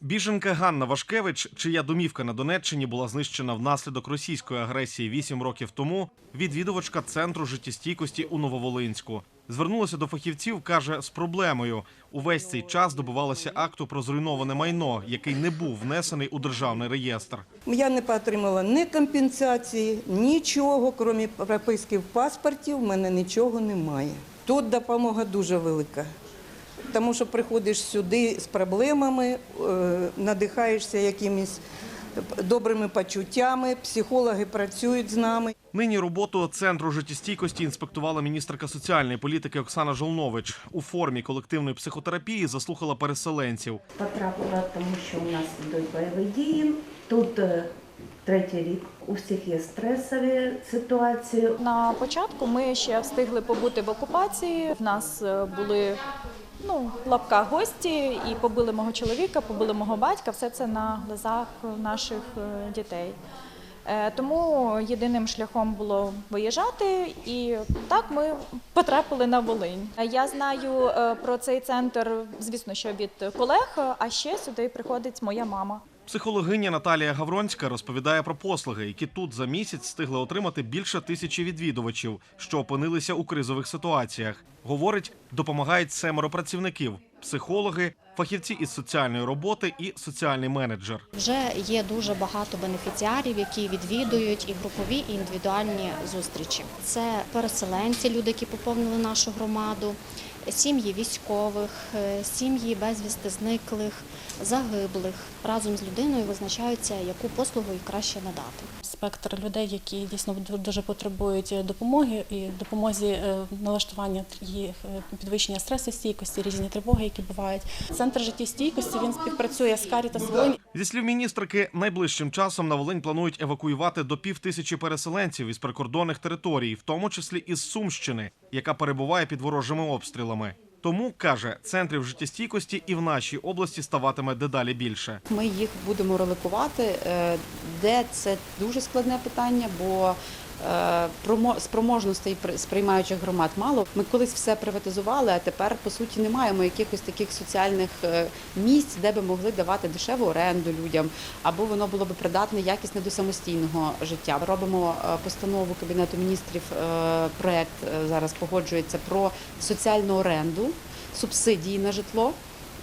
Біженка Ганна Вашкевич, чия домівка на Донеччині була знищена внаслідок російської агресії 8 років тому, відвідувачка центру життєстійкості у Нововолинську. Звернулася до фахівців, каже, з проблемою. Увесь цей час добивалася акту про зруйноване майно, який не був внесений у державний реєстр. Я не отримала ні компенсації, нічого, крім прописки в паспорті, в мене нічого немає. Тут допомога дуже велика. Тому що приходиш сюди з проблемами, е, надихаєшся якимись добрими почуттями, психологи працюють з нами. Нині роботу центру життєстійкості інспектувала міністерка соціальної політики Оксана Жолнович. У формі колективної психотерапії заслухала переселенців. Потрапила, тому що у нас йдуть бойові дії. Тут е, третій рік у всіх є стресові ситуації. На початку ми ще встигли побути в окупації. В нас е, були ну, лапка гості і побили мого чоловіка, побили мого батька. Все це на глазах наших е, дітей. Е, Тому єдиним шляхом було виїжджати, і так ми потрапили на Волинь. Я знаю е, про цей центр, звісно, що від колег, а ще сюди приходить моя мама. Психологиня Наталія Гавронська розповідає про послуги, які тут за місяць встигли отримати більше тисячі відвідувачів, що опинилися у кризових ситуаціях. Говорить, допомагають семеро працівників: психологи, фахівці із соціальної роботи і соціальний менеджер. Вже є дуже багато бенефіціарів, які відвідують і групові, і індивідуальні зустрічі. Це переселенці, люди, які поповнили нашу громаду, сім'ї військових, е, сім'ї безвісти зниклих, загиблих. Разом з людиною визначаються, яку послугу їй краще надати. спектр людей, які дійсно дуже потребують допомоги і допомозі е, налаштування їх е, підвищення стресостійкості, різні тривоги, які бувають. Центр життєстійкості він співпрацює з Карітас Волинь Зі слів міністрки, найближчим часом на Волинь планують евакуювати до пів тисячі переселенців із прикордонних територій, в тому числі із Сумщини, яка перебуває під ворожими обстрілами. Тому каже, центрів життєстійкості і в нашій області ставатиме дедалі більше. Ми їх будемо релокувати, е, де це дуже складне питання, бо спроможностей при- сприймаючих громад мало. Ми колись все приватизували, а тепер по суті не маємо якихось таких соціальних е, місць, де би могли давати дешеву оренду людям, або воно було би придатне якісне до самостійного життя. Робимо е, постанову Кабінету міністрів. е, Проект е, зараз погоджується про соціальну оренду, субсидії на житло.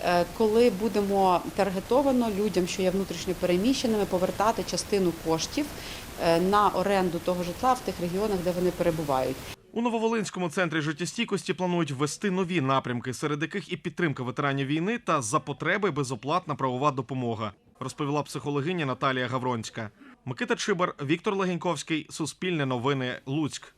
Е, коли будемо таргетовано людям, що є внутрішньо переміщеними, повертати частину коштів е, на оренду того житла в тих регіонах, де вони перебувають. У Нововолинському центрі життєстійкості планують ввести нові напрямки, серед яких і підтримка ветеранів війни та за потреби безоплатна правова допомога, розповіла психологиня Наталія Гавронська. Микита Чибар, Віктор Легеньковський, Суспільне новини, Луцьк.